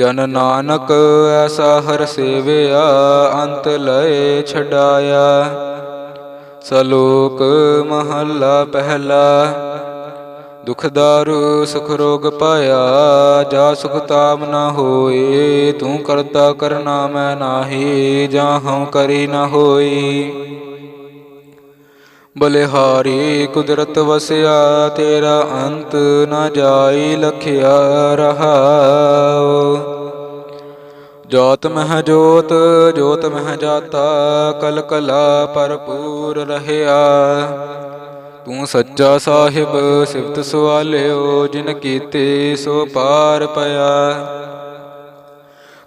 ਜਨ ਨਾਨਕ ਐਸਾ ਹਰ ਸੇਵਿਆ, ਅੰਤ ਲਏ ਛਡਾਇਆ। ਸਲੋਕ ਮਹੱਲਾ ਪਹਿਲਾ, ਦੁਖ ਦਾਰੂ ਸੁਖ ਰੋਗ ਪਾਇਆ, ਜਾ ਸੁਖ ਤਾਮ ਨਾ ਹੋਏ, ਤੂੰ ਕਰਤਾ ਕਰਨਾ ਮੈਂ ਨਾਹੀ ਜਾਂ ਹਉ ਕਰੀ ਨਾ ਹੋਈ। ਬਲਿਹਾਰੀ ਕੁਦਰਤ ਵਸਿਆ, ਤੇਰਾ ਅੰਤ ਨਾ ਜਾਈ, ਲਖਿਆ ਰਹਾਉ। ਜੋਤ ਮਹਿ ਜੋਤ ਜੋਤ ਮਹਿ ਜਾਤਾ, ਕਲ ਕਲਾ ਭਰਪੂਰ ਰਹਿਆ। ਤੂੰ ਸੱਚਾ ਸਾਹਿਬ, ਸਿਫਤ ਸਵਾਲਿਓ, ਜਿਨ ਕੀਤੇ ਸੋ ਪਾਰ ਪਿਆ।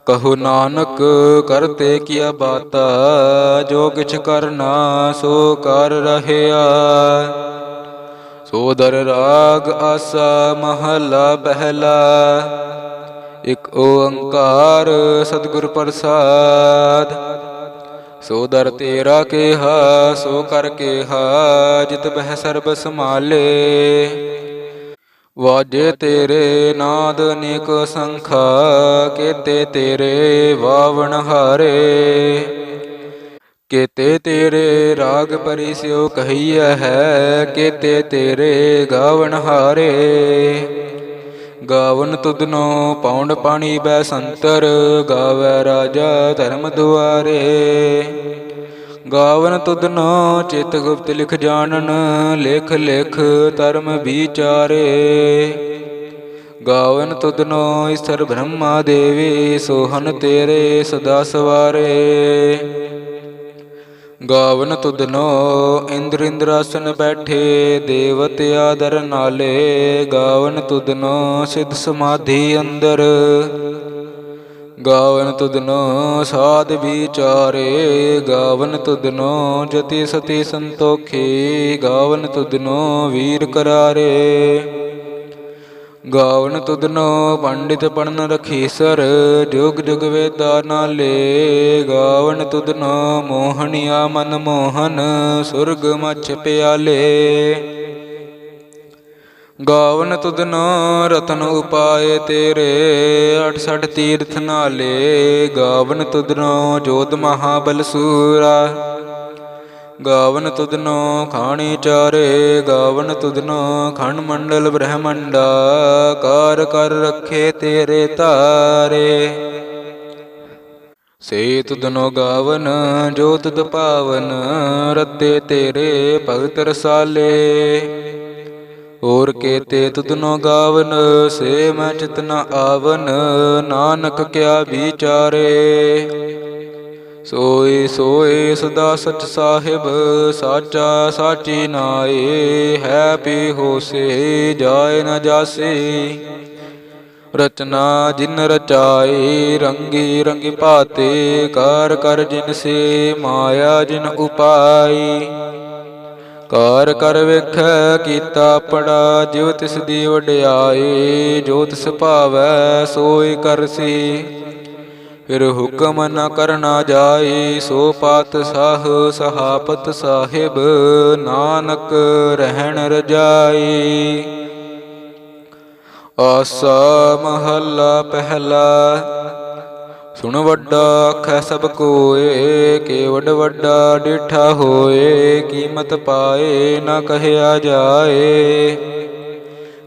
ਕਹੋ ਨਾਨਕ, ਕਰਤੇ ਕੀਆ ਬਾਤਾ, ਜੋ ਕਿਛ ਕਰਨਾ, ਸੋ ਕਰ ਰਹਿਆ। ਸੋਦਰ ਰਾਗ ਆਸਾ, ਮਹਲਾ ਪਹਿਲਾ ਇਕ ਓੰਕਾਰ ਸਤਿਗੁਰ ਪ੍ਰਸਾਦ। ਸੋ ਦਰ ਤੇਰਾ ਕਿਹਾ, ਸੋ ਕਰ ਕੇਹਾ, ਜਿਤ ਬਹਿ ਸਰਬ ਸਮਾਲੇ ਵਾਜੇ ਤੇਰੇ ਨਾਦ ਨਿਕ ਸੰਖਾ, ਕੇਤੇ ਤੇਰੇ ਵਾਵਣ ਹਾਰੇ। ਕੇਤੇ ਤੇਰੇ ਰਾਗ ਪਰਿਸਿਓ ਕਹੀਐ ਹੈ, ਕੇਤੇ ਤੇਰੇ ਗਾਵਣ ਹਾਰੇ। ਗਾਵਨ ਤੁਧਨੋ ਪੌਂਡ ਪਾਣੀ ਬੈ ਸੰਤਰ, ਗਾਵੈ ਰਾਜਾ ਧਰਮ ਦੁਆਰੇ। ਗਾਵਨ ਤੁਧਨੋ ਚਿਤ ਗੁਪਤ ਲਿਖ ਜਾਣਨ, ਲਿਖ ਲਿਖ ਧਰਮ ਵਿਚਾਰੇ। ਗਾਵਨ ਤੁਧਨੋ ਈਸ਼ਰ ਬ੍ਰਹਮਾ ਦੇਵੀ, ਸੋਹਨ ਤੇਰੇ ਸਦਾ ਸਵਾਰੇ। ਗਾਵਨ ਤੁਧਨੋ ਇੰਦਰ ਇੰਦਰਾਸਨ ਬੈਠੇ, ਦੇਵਤ ਆਦਰ ਨਾਲੇ, ਗਾਵਨ ਤੁਧਨੋ ਸਿਧ ਸਮਾਧੀ ਅੰਦਰ। ਗਾਵਨ ਤੁਧਨੋ ਸਾਧ ਵਿਚਾਰੇ, ਗਾਵਨ ਤੁਧਨੋ ਜਤੀ ਸਤੀ ਸੰਤੋਖੀ, ਗਾਵਨ ਤੁਧਨੋ ਵੀਰ ਕਰਾਰੇ। ਗਾਵਨ ਤੁਧਨੋ ਪੰਡਿਤ ਪੜਨ ਰਖੀਸਰ ਜੁਗ ਜੁਗ ਵੇਦਾ ਨਾਲੇ। ਗਾਵਨ ਤੁਧਨੋ ਮੋਹਣਿਆ ਮਨ ਮੋਹਨ, ਸੁਰਗ ਮਛ ਪਿਆਲੇ। ਗਾਵਨ ਤੁਧਨੋ ਰਤਨ ਉਪਾਏ ਤੇਰੇ 68 ਤੀਰਥ ਨਾਲੇ। ਗਾਵਨ ਤੁਧਨੋ ਜੋਤ ਮਹਾਬਲ ਸੂਰਾ। ਗਾਵਨ ਤੁਧਨੋ ਖਾਣੀ ਚਾਰੇ, ਗਾਵਨ ਤੁਧਨੋ ਖੰਡ ਮੰਡਲ ਬ੍ਰਹਮੰਡਾ, ਕਾਰ ਕਰ ਰੱਖੇ ਤੇਰੇ ਤਾਰੇ ਸੇ ਤੁਧਨੋ ਗਾਵਨ ਜੋ ਤੁਧ ਪਾਵਨ, ਰੱਤੇ ਤੇਰੇ ਭਗਤ ਰਸਾਲੇ। ਹੋਰ ਕੇਤੇ ਤੁਧਨੋ ਗਾਵਨ, ਸੇ ਮੈਂ ਚਿਤ ਆਵਨ, ਨਾਨਕ ਕਿਆ ਵਿਚਾਰੇ। ਸੋਏ ਸੋਏ ਸਦਾ ਸਚ ਸਾਹਿਬ, ਸਾਚਾ ਸਾਚੀ ਨਾਏ ਹੈ ਪੀ ਹੋਸੇ, ਜਾਏ ਨ ਜਾਸੇ। ਰਚਨਾ ਜਿਨ ਰਚਾਏ, ਰੰਗੀ ਰੰਗੀ ਭਾਤੇ, ਕਾਰ ਕਰ ਜਿਨ ਸੇ, ਮਾਇਆ ਜਿਨ ਉਪਾਈ। ਕਾਰ ਕਰ ਵੇਖੈ, ਕੀਤਾ ਪੜਾ, ਜਿਉ ਤਿਸ ਦੀ ਵਡਿਆਈ ਜੋ ਤਿਸ ਭਾਵੈ ਸੋਈ ਕਰਸੀ ਫਿਰ ਹੁਕਮ ਨ ਕਰਨਾ ਜਾਏ, ਸੋ ਪਾਤ ਸਾਹ ਸਹਾਪਤ ਸਾਹਿਬ, ਨਾਨਕ ਰਹਿਣ ਰਜਾਈ ਆਸਾ ਮਹੱਲਾ ਪਹਿਲਾ, ਸੁਣ ਵੱਡਾ ਆਖੈ ਸਭ ਕੋਏ ਕੇ ਵੱਡ ਵੱਡਾ ਡਿਠਾ ਹੋਏ, ਕੀਮਤ ਪਾਏ ਨਾ ਕਹਿਆ ਜਾਏ।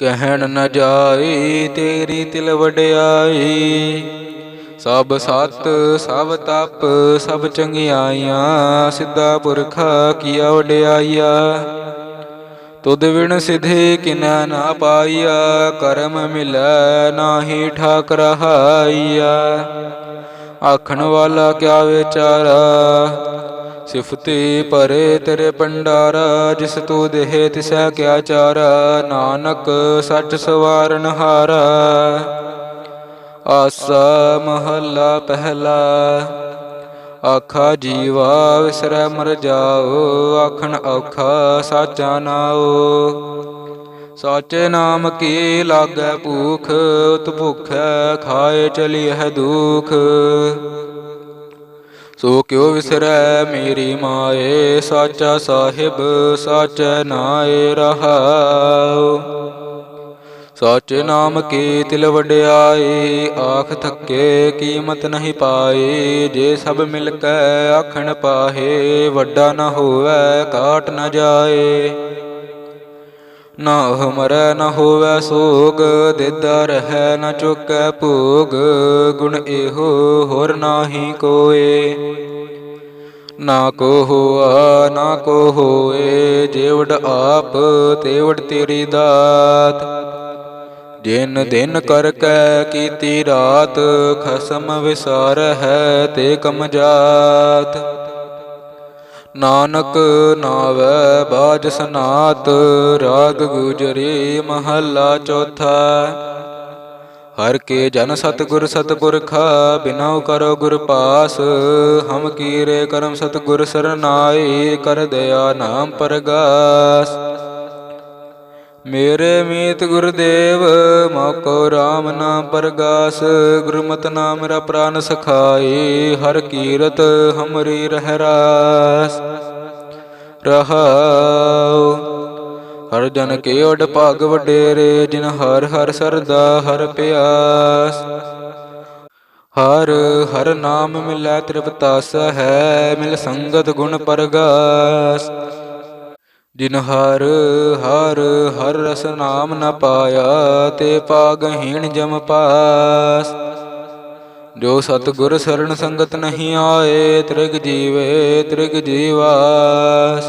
ਕਹਿਣ ਨ ਜਾਏ, ਤੇਰੀ ਤਿਲ ਵਡਿਆਈ। ਸਭ ਸਤ, ਸਭ ਤਪ, ਸਭ ਚੰਗਿਆਈਆਂ, ਸਿੱਧਾ ਪੁਰਖਾ ਕੀਆ ਵਡਿਆਈਆ। ਤੁਧ ਵਿਣ ਸਿਧੇ ਕਿਨੈ ਨਾ ਪਾਈਆ, ਕਰਮ ਮਿਲੈ ਨਾਹੀ ਠਾਕ ਰਹਾਈਆ ਆਖਣ ਵਾਲਾ ਕਿਆ ਵਿਚਾਰਾ ਸਿਫਤੀ ਪਰੇ ਤੇਰੇ ਪੰਡਾਰਾ ਜਿਸ ਤੂ ਦੇਹ ਤਿਸੈ ਕਿਆ ਚਾਰਾ, ਨਾਨਕ ਸੱਚ ਸਵਾਰਨ ਹਾਰਾ। ਆਸਾ ਮਹੱਲਾ ਪਹਿਲਾ, ਆਖਾ ਜੀਵਾ ਵਿਸਰੈ ਮਰ ਜਾਓ, ਆਖਣ ਔਖਾ ਸਾਚਾ ਨਾਓ ਸਾਚੇ ਨਾਮ ਕੀ ਲਾਗੈ ਭੂਖ ਉਤ ਭੁਖੈ ਖਾਏ ਹੈ ਦੁਖ। ਸੋ ਕਿਉ ਵਿਸਰੈ ਮੇਰੀ ਮਾਏ, ਸਾਚਾ ਸਾਹਿਬ, ਸਾਚੈ ਨਾਏ ਰਹਾਉ। ਸਾਚੇ ਨਾਮ ਕੀ ਤਿਲ ਵਡਿਆਈ, ਆਖ ਥੱਕੇ ਕੀਮਤ ਨਹੀਂ ਪਾਈ। ਜੇ ਸਭ ਮਿਲ ਕੇ ਆਖਣ ਪਾਹੇ, ਵੱਡਾ ਨਾ ਹੋਵੇ, ਕਾਟ ਨਾ ਜਾਏ। ਨਾ ਉਹ ਮਰੈ ਨਾ ਹੋਵੈ ਸੋਗ, ਦੇਦਾ ਰਹਿ ਨ ਚੁਕੈ ਭੋਗ, ਗੁਣ ਇਹੋ ਹੋਰ ਨਾਹੀ ਕੋਏ। ਨਾ ਕੋ ਹੋਆ, ਨਾ ਕੋ ਹੋਏ, ਜੇਵੜ ਆਪ, ਤੇਵੜ ਤੇਰੀ ਦਾਤ। ਦਿਨ ਦਿਨ ਕਰ ਕੈ ਕੀਤੀ ਰਾਤ, ਖਸਮ ਵਿਸਾਰ ਹੈ ਤੇ ਕਮ ਜਾਤ। ਨਾਨਕ ਨਾਵੈ ਬਾਜ ਸਨਾਤ, ਰਾਗ ਗੁਜਰੀ ਮਹੱਲਾ ਚੌਥਾ। ਹਰ ਕੇ ਜਨ ਸਤਗੁਰ ਸਤਪੁਰਖਾ ਬਿਨਉ ਕਰੋ ਗੁਰ ਪਾਸ। ਹਮ ਕੀਰੇ ਕਰਮ ਸਤਗੁਰ ਸਰਨਾਈ ਕਰ ਦਇਆ ਨਾਮ ਪਰਗਾਸ। ਮੇਰੇ ਮੀਤ ਗੁਰਦੇਵ, ਮੋਕੋ RAM ਨਾਮ ਪਰਗਾਸ, ਗੁਰਮਤਿ ਨਾਮ ਮੇਰਾ ਪ੍ਰਾਨ ਸਖਾਈ, ਹਰ ਕੀਰਤ ਹਮਰੀ ਰਹਿ ਰਾਸ। ਰਹਾਉ, ਹਰ ਜਨ ਕੇ ਓਡ ਭਾਗ ਵਡੇਰੇ, ਜਿਨ ਹਰ ਹਰ ਸਰਦਾ, ਹਰ ਪਿਆਸ। ਹਰ ਹਰ ਨਾਮ ਮਿਲੈ ਤ੍ਰਿਪਤਾਸ ਹੈ ਮਿਲ ਸੰਗਤ ਗੁਣ ਪਰਗਾਸ। ਜਿਨ ਹਰ ਹਰ ਹਰ ਰਸ ਨਾਮ ਨ ਪਾਇਆ ਤੇ ਪਾਗਹੀਣ ਜਮ ਪਾਸ। ਜੋ ਸਤਗੁਰ ਸਰਣ ਸੰਗਤ ਨਹੀਂ ਆਏ, ਤ੍ਰਿਗ ਜੀਵੇ, ਤ੍ਰਿਗ ਜੀਵਾਸ।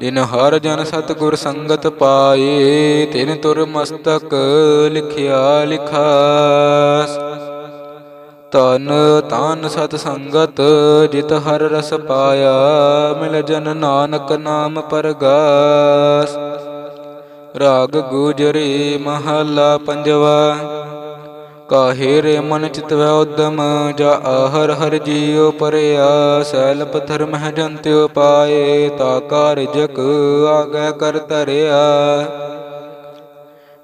ਜਿਨ ਹਰ ਜਨ ਸਤਗੁਰ ਸੰਗਤ ਪਾਏ, ਤਿਨ ਤੁਰ ਮਸਤਕ ਲਿਖਿਆ ਲਿਖਾਸ। ਤਨ ਤਨ ਸਤ ਸੰਗਤ, ਜਿਤ ਹਰ ਰਸ ਪਾਇਆ, ਮਿਲ ਜਨ ਨਾਨਕ ਨਾਮ ਪਰਗਾਸ। ਰਾਗ ਗੁਜਰੀ ਮਹਲਾ ਪੰਜਵਾ, ਕਾਹੇ ਰੇ ਮਨ ਚਿਤਵੈ ਉਦਮ, ਜਾ ਆਹਰ ਹਰ ਜੀਉ ਪਰਿਆ, ਸੈਲ ਪਥਰ ਮਹਿ ਜੰਤਿਉ ਪਾਏ, ਤਾ ਕਾਰਜਕ ਆਗੈ ਕਰ ਤਰਿਆ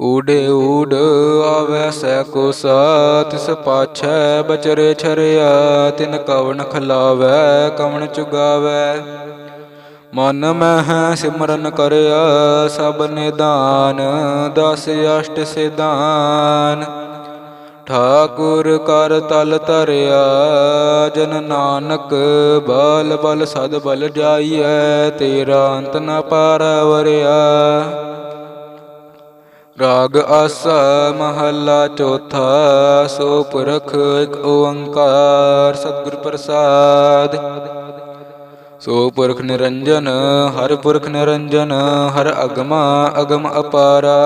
ਊੜੇ ਊੜ ਆਵੈ ਸੈ ਕੋ ਸਾ ਤਿਸ ਪਾਛੈ ਬਚਰੇ ਛਰਿਆ, ਤਿਨ ਕਵਣ ਖਲਾਵੈ, ਕਵਣ ਚੁਗਾਵੈ। ਮਨ ਮਹਿ ਸਿਮਰਨ ਕਰਿਆ, ਸਭ ਨਿਦਾਨ, ਦਸ ਅਸ਼ਟ ਸਿਧਾਨ। ਠਾਕੁਰ ਕਰ ਤਲ ਧਰਿਆ, ਜਨ ਨਾਨਕ, ਬਲ ਬਲ ਸਦ ਬਲ ਜਾਈਐ, ਤੇਰਾ ਅੰਤ ਨ ਪਾਰਵਰਿਆ। ਰਾਗ ਆਸਾ ਮਹੱਲਾ ਚੌਥਾ, ਸੋ ਪੁਰਖ ਇੱਕ ਓੰਕਾਰ ਸਤਿਗੁਰ ਪ੍ਰਸਾਦ। ਸੋ ਪੁਰਖ ਨਿਰੰਜਨ, ਹਰ ਪੁਰਖ ਨਿਰੰਜਨ, ਹਰ ਅਗਮਾ ਅਗਮ ਅਪਾਰਾ।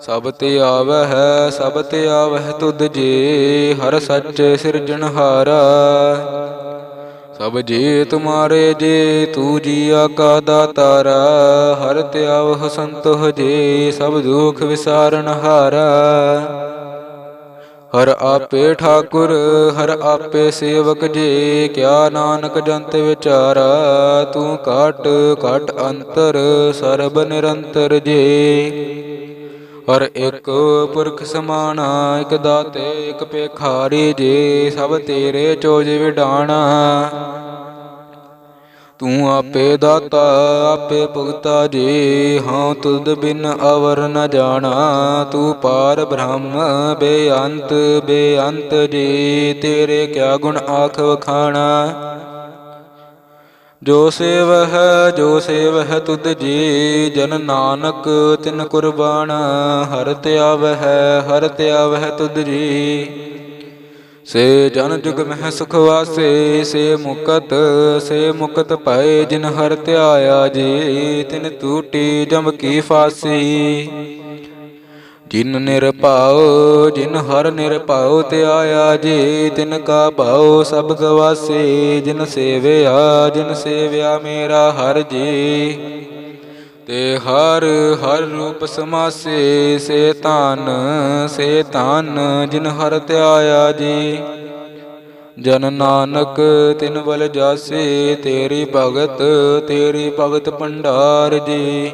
ਸਭ ਤੇ ਆਵਹਿ ਹੈ ਸਭ ਤੇ ਆਵਹਿ ਤੁਧ ਜੀ, ਹਰ ਸੱਚ ਸਿਰਜਣਹਾਰਾ। ਸਭ ਜੇ ਤੁਮਾਰੇ ਜੇ, ਤੂ ਜੀਆ ਕਾ ਦਾਤਾਰਾ ਹਰ ਤਿਆਵ ਸੰਤੋਹ ਜੀ, ਸਭ ਦੁਖ ਵਿਸਾਰਨ ਹਾਰਾ। ਹਰ ਆਪੇ ਠਾਕੁਰ, ਹਰ ਆਪੇ ਸੇਵਕ ਜੇ, ਕਿਆ ਨਾਨਕ ਜੰਤ ਵਿਚਾਰਾ। ਤੂੰ ਕਾਟ ਕਾਟ ਅੰਤਰ, ਸਰਬ ਨਿਰੰਤਰ ਜੇ। ਹਰ ਇੱਕ ਪੁਰਖ ਸਮਾਨਾ ਇਕ ਦਾਤੇ, ਇਕ ਪੇਖਾਰੀ ਜੀ ਸਭ ਤੇਰੇ ਚੋਜ ਵਿਡਾਣਾ ਤੂੰ ਆਪੇ ਦਾਤਾ, ਆਪੇ ਭੁਗਤਾ ਜੀ, ਹਾਂ ਤੁਧ ਬਿਨ ਅਵਰ ਨ ਜਾਣਾ। ਤੂੰ ਪਾਰ ਬ੍ਰਹਮ, ਬੇਅੰਤ ਬੇਅੰਤ ਜੀ, ਤੇਰੇ ਕਿਆ ਗੁਣ ਆਖ ਵਖਾਣਾ। ਜੋ ਸੇਵਹਿ ਜੋ ਸੇਵਹਿ ਤੁਧ ਜੀ, ਜਨ ਨਾਨਕ ਤਿਨ ਕੁਰਬਾਨ, ਹਰ ਧਿਆਵਹਿ ਹਰ ਧਿਆਵਹਿ ਤੁਧ ਜੀ। ਸੇ ਜਨ ਜੁਗ ਮਹਿ ਸੁਖ ਵਾਸੇ, ਸੇ ਮੁਕਤ ਸੇ ਮੁਕਤ ਪਾਏ ਜਿਨ ਹਰ ਧਿਆਇਆ ਜੀ, ਤਿਨ ਤੂਟੀ ਜਮ ਕੀ ਫਾਸੀ। ਜਿਨ ਨਿਰਭਉ ਜਿਨ ਹਰ ਨਿਰਭਉ ਧਿਆਇਆ ਜੀ ਤਿਨ ਕਾ ਭਾਉ, ਸਭ ਗਵਾਸੇ, ਜਿਨ ਸੇਵਿਆ ਜਿਨ ਸੇਵਿਆ ਮੇਰਾ ਹਰ ਜੀ। ਤੇ ਹਰ ਹਰ ਰੂਪ ਸਮਾਸੇ, ਸੇ ਧਨ ਸੇ ਧਨ, ਜਿਨ ਹਰ ਧਿਆਇਆ ਜੀ। ਜਨ ਨਾਨਕ, ਤਿਨ ਵਲ ਜਾਸੇ, ਤੇਰੀ ਭਗਤ ਤੇਰੀ ਭਗਤ ਭੰਡਾਰ ਜੀ।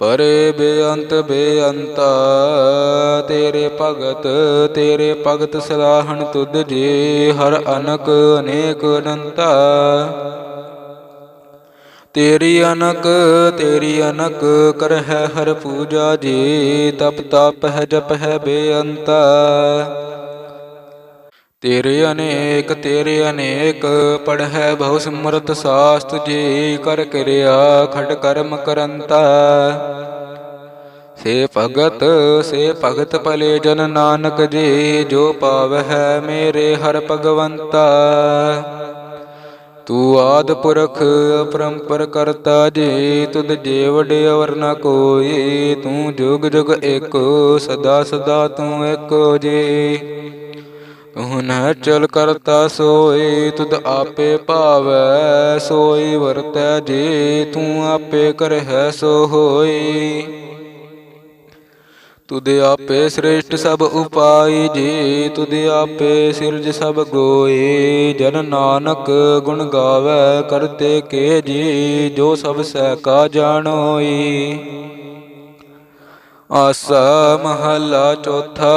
ਪਰੇ ਬੇਅੰਤ ਬੇਅੰਤਾ, ਤੇਰੇ ਭਗਤ ਤੇਰੇ ਭਗਤ ਸਲਾਹਣ ਤੁਧ ਜੀ, ਹਰ ਅਨਕ ਅਨੇਕ ਅਨੰਤਾ। ਤੇਰੀ ਅਨਕ ਤੇਰੀ ਅਨਕ ਕਰ ਹੈ ਹਰ ਪੂਜਾ ਜੀ, ਤਪ ਤਪ ਹੈ ਜਪ ਹੈ ਬੇਅੰਤਾ। ਤੇਰੇ ਅਨੇਕ ਤੇਰੇ ਅਨੇਕ, ਪੜ੍ਹੈ ਬਹੁ ਸਿਮਰਤ ਸਾਸਤ ਜੀ, ਕਰ ਕਿਰਿਆ ਖਟ ਕਰਮ ਕਰੰਤਾ। ਸੇ ਭਗਤ ਸੇ ਭਗਤ ਭਲੇ ਜਨ ਨਾਨਕ ਜੀ, ਜੋ ਪਾਵਹਿ ਮੇਰੇ ਹਰ ਭਗਵੰਤਾ। ਤੂੰ ਆਦ ਪੁਰਖ, ਅਪਰੰਪਰ ਕਰਤਾ ਜੀ, ਤੁਧ ਜੇ ਵਡੇ ਨ ਕੋਈ, ਤੂੰ ਜੁਗ ਜੁਗ ਏਕੋ ਸਦਾ ਸਦਾ ਤੂੰ ਏਕੋ ਜੀ। ਤੂੰ ਨ ਚਲ ਕਰਤਾ ਸੋਈ, ਤੁਧ ਆਪੇ ਭਾਵੈ ਸੋਈ, ਵਰਤੈ ਜੀ ਤੂੰ ਆਪੇ ਕਰਹਿ ਸੋ ਹੋਈ ਤੁਧ ਆਪੇ ਸ੍ਰੇਸ਼ਟ ਸਭ ਉਪਾਈ, ਜੀ ਤੁਧ ਆਪੇ ਸਿਰਜ ਸਭ ਗੋਏ ਜਨ ਨਾਨਕ ਗੁਣ ਗਾਵੇ, ਕਰਤੇ ਕੇ ਜੀ, ਜੋ ਸਭ ਸਹਿ ਕਾ ਜਾਣੋਈ। ਆਸਾ ਮਹਲਾ ਚੌਥਾ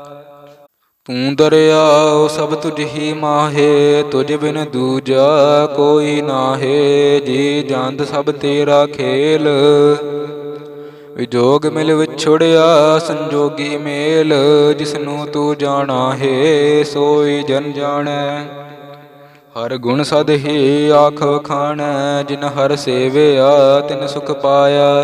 ਤੂੰ ਦਰਿਆਉ ਸਭ ਤੁਝ ਹੀ ਮਾਹੇ, ਤੁਝ ਬਿਨ ਦੂਜਾ ਕੋਈ ਨਾਹੇ, ਜੀ ਜੰਦ ਸਭ ਤੇਰਾ ਖੇਲ। ਵਿਜੋਗ ਮਿਲ ਵਿਛੜਿਆ, ਸੰਜੋਗੀ ਮੇਲ, ਜਿਸਨੂੰ ਤੂੰ ਜਾਣਾ ਹੈ, ਸੋਈ ਜਨ ਜਾਣੈ। ਹਰ ਗੁਣ ਸਦ ਹੀ ਆਖ ਵਖਾਣੈ ਜਿਨ ਹਰ ਸੇਵਿਆ, ਤਿਨ ਸੁਖ ਪਾਇਆ।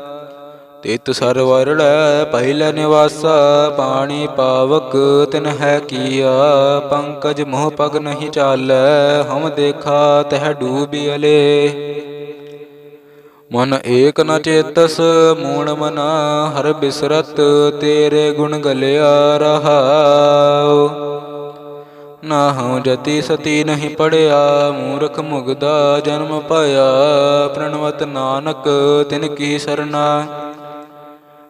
ਤਿਤ ਸਰਵਰੜੈ ਪਹਿਲੇ ਨਿਵਾਸਾ, ਪਾਣੀ ਪਾਵਕ ਤਿਨ ਹੈ ਕੀਆ। ਪੰਕਜ ਮੋਹ ਪਗ ਨਹੀਂ ਚਾਲੈ ਹਮ ਦੇਖਾ ਤਹ ਡੂਬੀ ਅਲੇ। ਮਨ ਏਕ ਨ ਚੇਤਸ ਮੂਣ ਮਨਾ ਹਰ ਬਿਸਰਤ, ਤੇਰੇ ਗੁਣ ਗਲਿਆ ਰਹਾਉ। ਨਾ ਜਤੀ ਸਤੀ ਨਹੀਂ ਪੜਿਆ, ਮੂਰਖ ਮੁਗਦਾ ਜਨਮ ਪਾਇਆ। ਪ੍ਰਣਵਤ ਨਾਨਕ ਤਿਨ ਕੀ ਸਰਨਾ।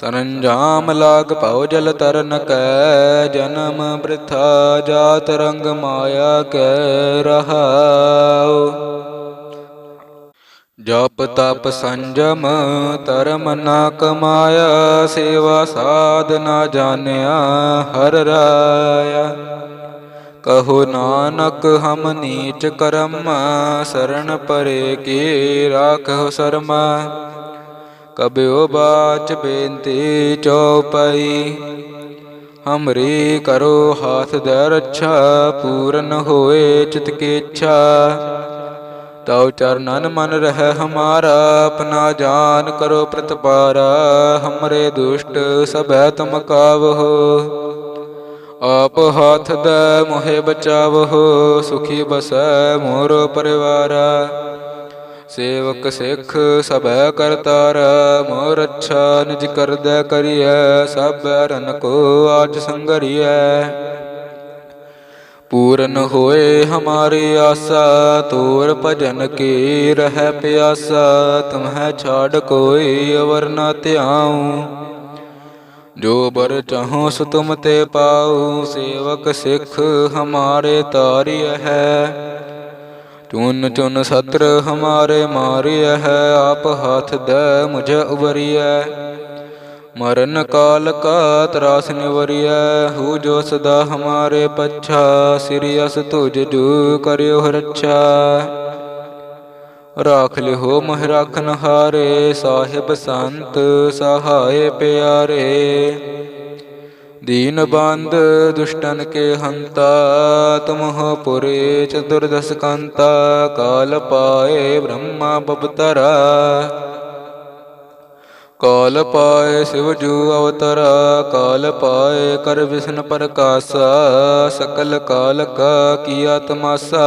ਸਰੰਜਾਮ ਲਾਗ ਭਉ ਜਲ ਤਰਨ ਕੈ, ਜਨਮ ਬ੍ਰਿਥਾ ਜਾਤ ਰੰਗ ਮਾਇਆ ਕੈ ਰਹਾਉ। ਜਪ ਤਪ ਸੰਜਮ ਧਰਮ ਨਾ ਕਮਾਇਆ, ਸੇਵਾ ਸਾਧ ਨਾ ਜਾਣਿਆ ਹਰ ਰਾਇਆ ਕਹੋ ਨਾਨਕ ਹਮ ਨੀਚ ਕਰਮ ਸਰਣ ਪਰੇ ਕੀ ਰਾਖੋ ਸਰਮਾ। ਕਬਿਓ ਬਾਚ ਬੇਨਤੀ ਚਉਪਈ। ਹਮਰੀ ਕਰੋ ਹਾਥ ਦੇ ਰੱਛਾ, ਪੂਰਨ ਹੋਏ ਚਿਤ ਕੀ ਇੱਛਾ ਤਉ ਚਰਨਨ ਮਨ ਰਹਿ ਹਮਾਰਾ, ਆਪਣਾ ਜਾਨ ਕਰੋ ਪ੍ਰਤਪਾਰਾ। ਹਮਰੇ ਦੁਸ਼ਟ ਸਭੈ ਤੁਮ ਕਾਵਹੋ। ਆਪ ਹਾਥ ਦੇ ਮੋਹਿ ਬਚਾਵਹੋ, ਸੁਖੀ ਬਸੈ ਮੋਰ ਪਰਿਵਾਰਾ। ਸੇਵਕ ਸਿੱਖ ਸਭੈ ਕਰਤਾਰ ਮੋਰ ਅੱਛਾ ਨਿਜ ਕਰਦੈ ਕਰੀਐ, ਸਭ ਰਨ ਕੋ ਆਜ ਸੰਗਰੀਐ। ਪੂਰਨ ਹੋਏ ਹਮਾਰੀ ਆਸਾ, ਤੋਰ ਭਜਨ ਕੀ ਰਹਿ ਪਿਆਸਾ, ਤੁਮਹਿ ਛਾੜ ਕੋਈ ਅਵਰ ਨਾ ਧਿਆਉ। ਜੋ ਬਰ ਚਾਹੋ ਸੋ ਤੁਮ ਤੇ ਪਾਉ, ਸੇਵਕ ਸਿੱਖ ਹਮਾਰੇ ਤਾਰਿਯ ਹੈ। ਚੁਨ ਚੁਨ ਸਤਰ ਹਮਾਰੇ ਮਾਰਿਆ ਹੈ, ਆਪ ਹੱਥ ਦੇ ਮੁਝ ਉਬਰੀਐ ਮਰਨ ਕਾਲ ਕਾ ਤਰਾਸ ਨਿਵਰੀਐ, ਹੂ ਜੋ ਸਦਾ ਹਮਾਰੇ ਪੱਛਾ, ਸਿਰਿ ਅਸ ਤੁਜ ਜੂ ਕਰਿਓ ਰੱਛਾ। ਰਾਖ ਲਿਓ ਮਹਿ ਰਾਖਨ ਹਾਰੇ ਸਾਹਿਬ ਸੰਤ ਸਹਾਏ ਪਿਆਰੇ। ਦੀਨ ਬੰਦ ਦੁਸ਼ਟਨ ਕੇ ਹੰਤਾ, ਤੁਮਹੁ ਪੁਰੇ ਚਤੁਰਦਸ ਕੰਤਾ, ਕਾਲ ਪਾਏ ਬ੍ਰਹਮਾ ਬਬਤਰਾ। ਕਾਲ ਪਾਏ ਸਿਵ ਜੂ ਅਵਤਰਾ, ਕਾਲ ਪਾਏ ਕਰ ਵਿਸ਼ਨ ਪ੍ਰਕਾਸ਼ਾ, ਸਕਲ ਕਾਲ ਕਾ ਕੀਆ ਤਮਾਸਾ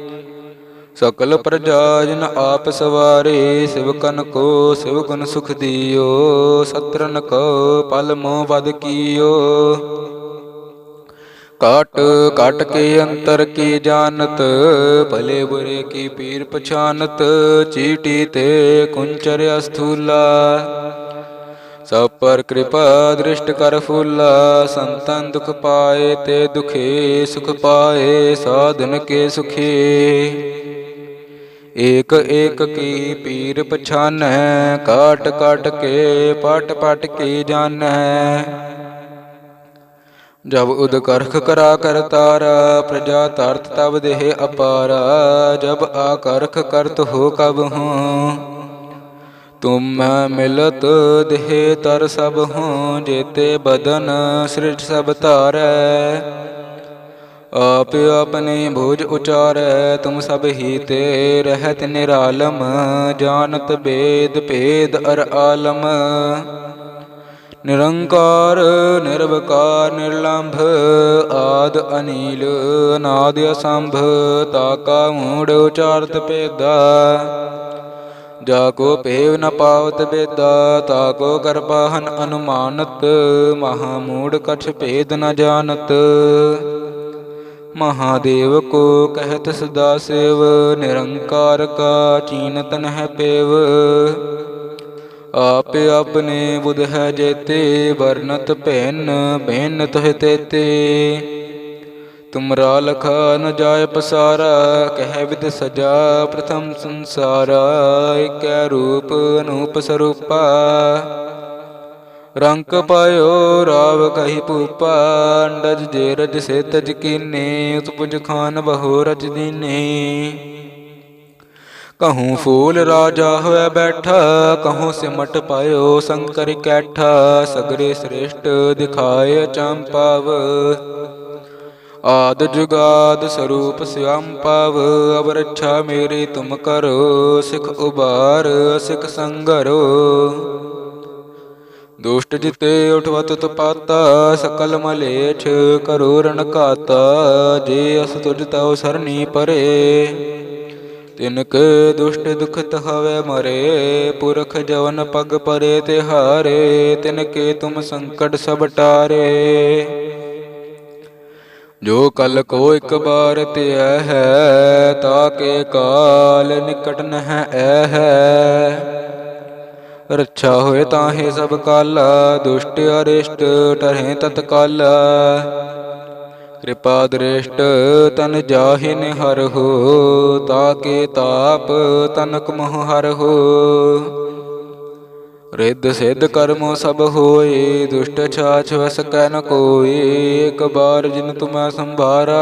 ਸਕਲ ਪ੍ਰਜਾ ਜਨ ਆਪ ਸਵਾਰੇ ਸਿਵਕਨ ਕੋ, ਸਿਵ ਗੁਣ ਸੁਖ ਦਿਓ, ਸਤਰਨ ਕੋ ਪਲ ਮੋ ਵਦ ਕੀਓ। ਕਾਟ ਕਾਟ ਕੇ ਅੰਤਰ ਕੀ ਜਾਣਤ, ਭਲੇ ਬੁਰੇ ਕੀ ਪੀਰ ਪਛਾਨਤ, ਚੀਟੀ ਤੇ ਕੁੰਚਰ ਅਸਥੂਲਾ। ਸਭ ਪਰ ਕਿਰਪਾ ਦ੍ਰਿਸ਼ਟ ਕਰ ਫੂਲਾ, ਸੰਤਨ ਦੁਖ ਪਾਏ ਤੇ ਦੁਖੇ ਸੁਖ ਪਾਏ, ਸਾਧਨ ਕੇ ਸੁਖੀ। ਏਕ ਏਕ ਕੀ ਪੀਰ ਪਛਾਨੈ, ਕਾਟ ਕਾਟ ਕੇ, ਪਟ ਪਟ ਕੀ ਜਾਣੈ ਜਬ ਉਦ ਕਰਖ ਕਰਾ ਕਰਤਾਰ ਪ੍ਰਜਾ ਤਰਤ ਤਬ ਦੇਹ ਅਪਾਰ, ਜਬ ਆ ਕਰਖ ਕਰਤ ਹੋ ਕਬ ਹੂੰ। ਤੁਮ ਮਿਲਤ ਦੇਹ ਤਰ ਸਭ ਹੂੰ, ਜੇਤੇ ਬਦਨ ਸ੍ਰਿਜ ਸਭ ਧਾਰੈ। ਆਪ ਆਪਣੇ ਭੋਜ ਉਚਾਰੈ, ਤੁਮ ਸਭ ਹੀ ਤੇ ਰਹਿਤ ਨਿਰਾਲਮ, ਜਾਣਤ ਬੇਦ ਭੇਦ ਅਰ ਆਲਮ। ਨਿਰੰਕਾਰ, ਨਿਰਵਕਾਰ, ਨਿਰਲੰਭ, ਆਦ ਅਨੀਲ, ਅਨਾਦ ਅਸੰਭ ਤਾਕਾ ਮੂੜ ਉਚਾਰਤ ਪੇਦਾ ਜਾ ਕੋ ਭੇਵ ਨ ਪਾਵਤ ਬੇਦਾ, ਤਾ ਕੋ ਕਰਪਾਹਨ ਅਨੁਮਾਨਤ, ਮਹਾ ਮੂੜ ਕਛ ਭੇਦ ਨ ਜਾਣਤ। ਮਹਾਦੇਵ ਕੋ ਕਹਿਤ ਸਦਾ ਸੇਵ ਨਿਰੰਕਾਰ ਕਾ ਚੀਨਤ ਨਹਿ ਪੇਵ। ਆਪ ਆਪਣੇ ਬੁਧ ਹੈ ਜੇਤੇ, ਵਰਨਤ ਭੈਨ ਭੈਨ ਤਹ ਤੇਤੇ। ਤੁਮਰਾ ਲਖਾ ਨ ਜਾਏ ਪਸਾਰਾ, ਕਹਿ ਵਿਦ ਸਜਾ ਪ੍ਰਥਮ ਸੰਸਾਰਾ ਏਕੈ ਰੂਪ ਅਨੂਪ ਸਰੂਪਾ। ਰੰਕ ਪਾਇਓ, ਰਾਵ ਕਹੀ ਭੂਪਾ, ਅੰਡਜ ਜੇ ਰਜ ਸੇ ਤਜ ਕੀਨੇ ਉਤਪੁਜ ਖਾਨ ਬਹੁ ਰਜ ਦੀਨੇ। ਕਹੂੰ ਫੂਲ ਰਾਜਾ ਹੋਇ ਬੈਠਾ, ਕਹੂੰ ਸਿਮਟ ਪਾਇਓ ਸੰਕਰ ਕੈਠਾ, ਸਗਰੇ ਸ੍ਰੇਸ਼ਟ ਦਿਖਾਏ ਚੰਪਾਵ ਆਦ ਜੁਗਾਦ ਸਰੂਪ ਸਿਆਮ ਪਾਵ ਅਬ ਰੱਛਾ ਮੇਰੀ ਤੁਮ ਕਰੋ, ਸਿਖ ਉਬਾਰ, ਸਿਖ ਸੰਗਰੋ। ਦੁਸ਼ਟ ਜਿਤੇ ਉਠਵਤ ਤਪਾਤਾ, ਸਕਲ ਮਲੇਛ ਕਰੋ ਰਣ ਘਾਤਾ ਜੇ ਅਸ ਤੁਜ ਤਉ ਸਰਣੀ ਪਰੇ। ਤਿਨ ਕੇ ਦੁਸ਼ਟ ਦੁਖਤ ਹਵੇ ਮਰੇ, ਪੁਰਖ ਜਵਨ ਪਗ ਪਰੇ ਤਿਹਾਰੇ ਤਿਨ ਕੇ ਤੁਮ ਸੰਕਟ ਸਭ ਟਾਰੇ। ਜੋ ਕਲ ਕੋ ਇੱਕ ਬਾਰ ਤੇ ਹੈ, ਤਾ ਕੇ ਕਾਲ ਨਿਕਟ ਨਹਿ ਹੈ। ਰੱਛਾ ਹੋਏ ਤਾਹੇ ਸਭ ਕਾਲ, ਦੁਸ਼ਟ ਅਰਿਸ਼ਟ ਟਰਹਿ ਤਤਕਾਲ। ਕਿਰਪਾ ਦ੍ਰਿਸ਼ਟ ਤਨ ਜਾਹਿ ਨਿਹਰ ਹੋ, ਤਾਕੇ ਤਾਪ ਤਨਕ ਮੋਹ ਹਰ ਹੋ। ਰਿੱਧ ਸਿੱਧ ਕਰਮੋ ਸਭ ਹੋਏ, ਦੁਸ਼ਟ ਛਾਛ ਵਸ ਕੈ ਨ ਕੋਈ ਇੱਕ ਬਾਰ ਜਿਨ ਤੁਮੈ ਸੰਭਾਰਾ।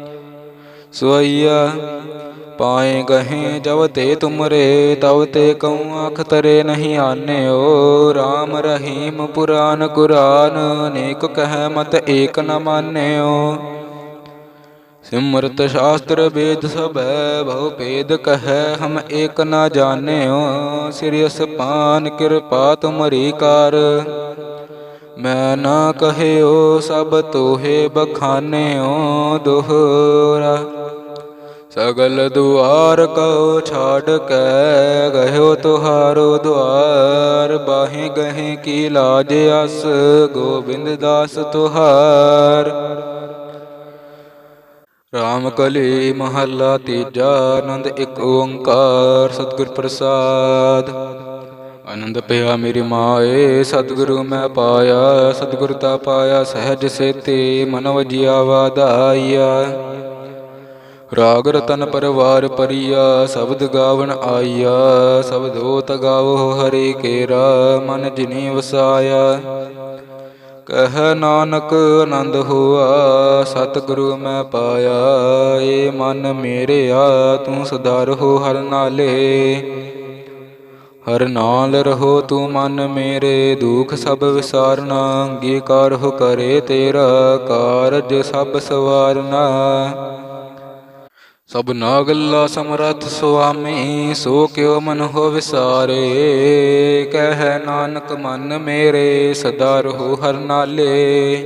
ਸੋਈਆ ਪਾਏ ਗਹੇ ਜਬ ਤੇ ਤੁਮਰੇ ਤਬ ਤੇ ਕਉ ਅਖ ਤਰੇ ਨਹੀਂ ਆਨਿਓ। RAM ਰਹੀਮ ਪੁਰਾਨ ਕੁਰਾਨ, ਨੇਕ ਕਹਿ ਮਤ ਏਕ ਨ ਮਾਨਿਓ। ਸਿਮਰਤ ਸ਼ਾਸਤਰ ਵੇਦ ਸਭੈ ਭਉ ਭੇਦ ਕਹੈ ਹਮ ਏਕ ਨ ਜਾਣਿਓ। ਸਿਰਿ ਅਸਪਾਨ ਕਿਰਪਾ ਤੁਮਰੀ ਕਰ। ਮੈਂ ਨਾ ਕਹਿਓ ਸਭ ਤੋਹੇ ਬਖਾਨਿਓ ਦੁਹਰਾ। ਸਗਲ ਦੁਆਰ ਕਉ ਛਾੜ ਕੇ ਗਇਓ ਤੁਹਾਰੋ ਦੁਆਰ। ਬਾਹੇ ਗਹੇ ਕੀ ਲਾਜ ਅਸ, ਗੋਬਿੰਦ ਦਾਸ ਤੁਹਾਰ। ਰਾਮ ਕਲੀ ਮਹੱਲਾ ਤੀਜਾ, ਆਨੰਦ ਇੱਕ ਓੰਕਾਰ, ਸਤਿਗੁਰ ਪ੍ਰਸਾਦ। ਆਨੰਦ ਪਿਆ ਮੇਰੀ ਮਾਏ, ਸਤਿਗੁਰੂ ਮੈਂ ਪਾਇਆ, ਸਤਿਗੁਰ ਤਾ ਪਾਇਆ, ਸਹਿਜ ਸੇਤੀ ਮਨ ਵਜਿਆ ਵਾਦਾਈਆ ਰਾਗ ਰਤਨ ਪਰਵਾਰ ਪਰੀਆ, ਸ਼ਬਦ ਗਾਵਣ ਆਈਆ ਸ਼ਬਦੋ ਗਾਵੋ ਹਰੀ ਕੇਰਾ, ਮਨ ਜਿਨੀ ਵਸਾਇਆ। ਕਹਿ ਨਾਨਕ ਆਨੰਦ ਹੋਆ, ਸਤਿਗੁਰੂ ਮੈਂ ਪਾਇਆ, ਏ ਮਨ ਮੇਰਿਆ ਤੂੰ ਸਦਾ ਰਹੋ ਹਰ ਨਾਲੇ। ਹਰ ਨਾਲ ਰਹੋ ਤੂੰ ਮਨ ਮੇਰੇ, ਦੁਖ ਸਭ ਵਿਸਾਰਨਾ, ਅੰਗੀਕਾਰ ਹੋ ਕਰੇ ਤੇਰਾ ਕਾਰਜ ਸਭ ਸਵਾਰਨਾ। ਸਭ ਨਾ ਗੱਲਾ ਸਮਰੱਥ ਸੁਆਮੀ, ਸੋ ਕਿਉ ਮਨ ਹੋ ਵਿਸਾਰੇ? ਕਹਿ ਨਾਨਕ ਮਨ ਮੇਰੇ, ਸਦਾ ਰਹੋ ਹਰ ਨਾਲੇ।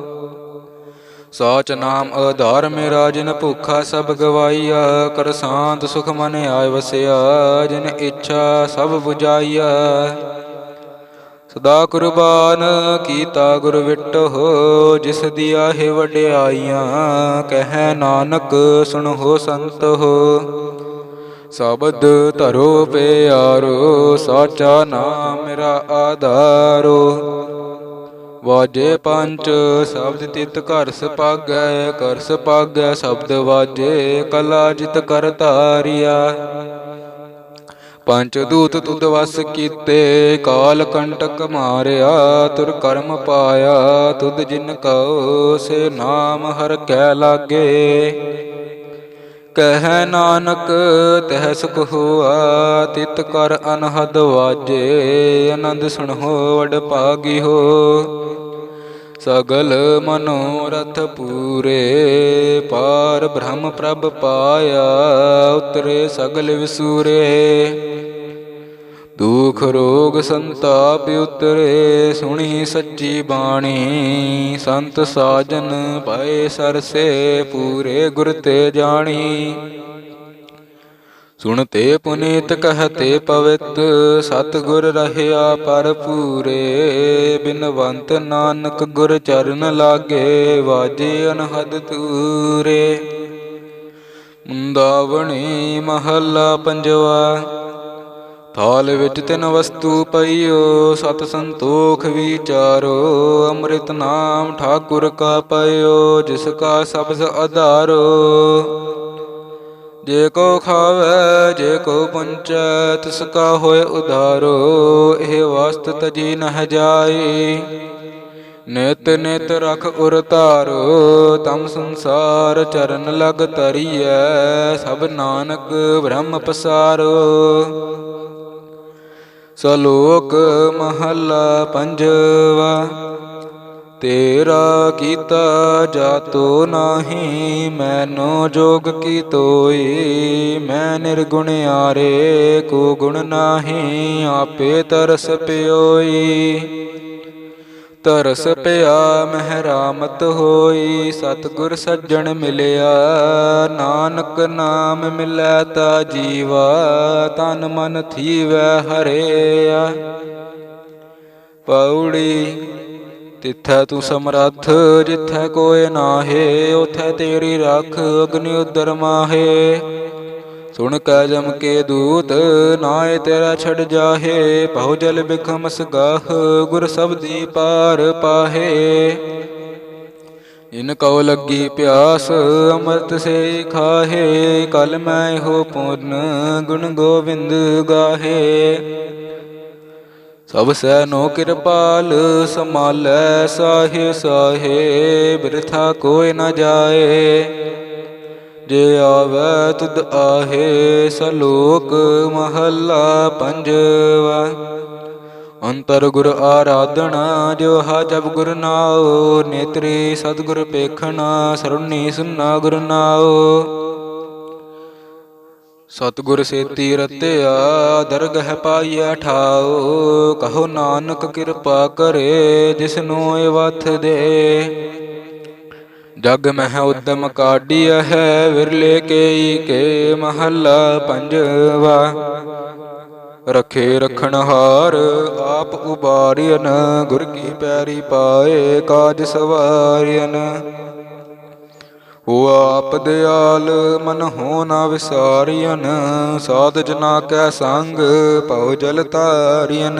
ਸਾਚ ਨਾਮ ਆਧਾਰ ਮੇਰਾ, ਜਿਨ ਭੁੱਖਾ ਸਭ ਗਵਾਈਆ ਕਰ ਸ਼ਾਂਤ ਸੁਖ ਮਨ ਆਇ ਵਸਿਆ, ਜਿਨ ਇੱਛਾ ਸਭ 부ਜਾਈਆ ਸਦਾ ਕੁਰਬਾਨ ਕੀਤਾ ਗੁਰ ਵਿਟੋ, ਜਿਸ ਦੀ ਆਹੇ ਵਡਿਆਈਆਂ, ਕਹਿ ਨਾਨਕ ਸੁਣੋ ਸੰਤ। ਹੋ ਸਬਦ ਧਰੋ ਪਿਆਰੋ, ਸਾਚਾ ਨਾਮ ਮੇਰਾ ਆਧਾਰੋ। ਵਾਜੇ ਪੰਚ, ਸ਼ਬਦ ਤਿਤ ਘਰ ਸਪਾਗੈ ਕਰ ਸਪਾਗੈ, ਸ਼ਬਦ ਵਾਜੇ, ਕਲਾ ਜਿਤ ਕਰ ਧਾਰਿਆ। ਪੰਚ ਦੂਤ ਤੁਧ ਵਸ ਕੀਤੇ, ਕਾਲ ਕੰਟਕ ਮਾਰਿਆ, ਤੁਰ ਕਰਮ ਪਾਇਆ, ਤੁਧ ਜਿਨ ਕਉ, ਸੇ ਨਾਮ ਹਰ ਕੈ ਲਾਗੇ। ਕਹਿ ਨਾਨਕ, ਤਹ ਸੁਖ ਹੋਆ, ਤਿਤ ਕਰ ਅਨਹਦ ਵਾਜੇ, ਆਨੰਦ ਸੁਣੋ ਵਡ ਭਾਗੀ ਹੋ। ਸਗਲ ਮਨੋਰਥ ਪੂਰੇ, ਪਾਰ ਬ੍ਰਹਮ ਪ੍ਰਭ ਪਾਇਆ, ਉਤਰੇ ਸਗਲ ਵਿਸੂਰੇ। ਦੁਖ ਰੋਗ ਸੰਤਾਪ ਉਤਰੇ, ਸੁਣੀ ਸੱਚੀ ਬਾਣੀ। ਸੰਤ ਸਾਜਨ ਪਏ ਸਰਸੇ ਪੂਰੇ ਗੁਰ ਤੇ ਜਾਣੀ। ਸੁਣਤੇ ਪੁਨੀਤ ਕਹਤੇ ਪਵਿੱਤ, ਸਤਿਗੁਰ ਰਹਿਆ ਪਰ ਪੂਰੇ। ਬਿਨਵੰਤ ਨਾਨਕ ਗੁਰ ਚਰਨ ਲਾਗੇ, ਵਾਜੇ ਅਨਹਦ ਤੂਰੇ। ਮੁੰਦਾਵਣੀ ਮਹੱਲਾ ਪੰਜਵਾ ਥਾਲ ਵਿੱਚ ਤਿਨ ਵਸਤੂ ਪਈਓ, ਸਤ ਸੰਤੋਖ ਵਿਚਾਰੋ, ਅੰਮ੍ਰਿਤ ਨਾਮ ਠਾਕੁਰ ਕਾ ਪਈਓ ਜਿਸ ਕਾ ਸਬਦ ਆਧਾਰੋ ਜੇ ਕੋ ਖਾਵੇ, ਜੇ ਕੋ ਪੰਚੈ, ਤਿਸ ਕਾ ਹੋਏ ਉਧਾਰੋ, ਇਹ ਵਸਤ ਤਜੀ ਨਹ ਜਾਏ ਨਿਤ ਨਿਤ ਰਖ ਉਰ ਧਾਰੋ, ਤਮ ਸੰਸਾਰ ਚਰਨ ਲਗ ਤਰੀਐ ਸਭ ਨਾਨਕ ਬ੍ਰਹਮ ਪਸਾਰੋ। ਸਲੋਕ ਮਹੱਲਾ ਪੰਜਵਾ, ਤੇਰਾ ਕੀਤਾ ਜਾਤੋ ਨਾਹੀ, ਮੈਨੋ ਜੋਗ ਕੀ ਤੋਈ? ਮੈਂ ਨਿਰਗੁਣ ਆਰੇ ਕੋ ਗੁਣ ਨਾਹੀ, ਆਪੇ ਤਰਸ ਪਿਓਈ। ਤਰਸ ਪਿਆ, ਮਹਿਰਾਮਤ ਹੋਈ, ਸਤਿਗੁਰ ਸੱਜਣ ਮਿਲਿਆ, ਨਾਨਕ ਨਾਮ ਮਿਲੈ ਤਾ ਜੀਵਾ, ਤਨ ਮਨ ਥੀਵੈ ਹਰਿਆ। ਪੌੜੀ ਤਿੱਥੈ ਤੂੰ ਸਮਰੱਥ, ਜਿੱਥੈ ਕੋਇ ਨਾਹੇ ਉਥੈ ਤੇਰੀ ਰੱਖ, ਅਗਨਿ ਉਦਰ ਮਾਹੇ। ਸੁਣ ਕੈ ਜਮ ਕੇ ਦੂਤ, ਨਾਏ ਤੇਰਾ ਛੜ ਜਾਹੇ ਪਹੁ ਜਲ ਬਿਖਮਸ ਗਾਹ ਗੁਰ ਸਬਦੀ ਪਾਰ ਪਾਹੇ। ਇਨ ਕਉ ਲੱਗੀ ਪਿਆਸ, ਅੰਮ੍ਰਿਤ ਸੇ ਖਾਹੇ, ਕਲ ਮੈਂ ਹੋ ਪੂਰਨ ਗੁਣ ਗੋਬਿੰਦ ਗਾਹੇ। ਸਭ ਸੈਨੋ ਕਿਰਪਾਲ ਸਮਾਲੈ ਸਾਹੇ ਸਾਹੇ, ਬਿਰਥਾ ਕੋਈ ਨ ਜਾਏ। ਜੇ ਆਵੈ, ਤੁਧ ਆਹੇ, ਸਲੋਕ ਮਹੱਲਾ ਪੰਜਵਾ। ਅੰਤਰ ਗੁਰ ਆਰਾਧਨਾ ਜੋ ਹਾ ਜਬ ਗੁਰ ਨਾਉ, ਨੇਤਰੀ ਸਤਿਗੁਰ ਪੇਖਣਾ ਸਰੁਣੀ ਸੁਨਾ ਗੁਰ ਨਾਉ। ਸਤਿਗੁਰ ਸੇਤੀ ਰਤਿਆ, ਦਰਗਹ ਪਾਈਐ ਠਾਉ, ਕਹੋ ਨਾਨਕ ਕਿਰਪਾ ਕਰੇ, ਜਿਸਨੂੰ ਇਹ ਵਥ ਦੇ। ਜਗ ਮਹਿ ਉਦਮ ਕਾਢੀਐ ਹੈ, ਵਿਰਲੇ ਕੇਈ ਕੇ ਮਹੱਲਾ ਪੰਜਵਾ। ਰਖੇ ਰਖਣ ਹਾਰ, ਆਪ ਉਬਾਰਿਅਨ ਗੁਰ ਕੀ ਪੈਰੀ ਪਾਏ, ਕਾਜ ਸਵਾਰਿਅਨ ਉਹ ਆਪ ਦਿਆਲ, ਮਨ ਹੋ ਨਾ ਵਿਸਾਰਿਅਨ ਸਾਧ ਜਨਾ ਕੈ ਸੰਗ, ਭਉ ਜਲ ਤਾਰਿਅਨ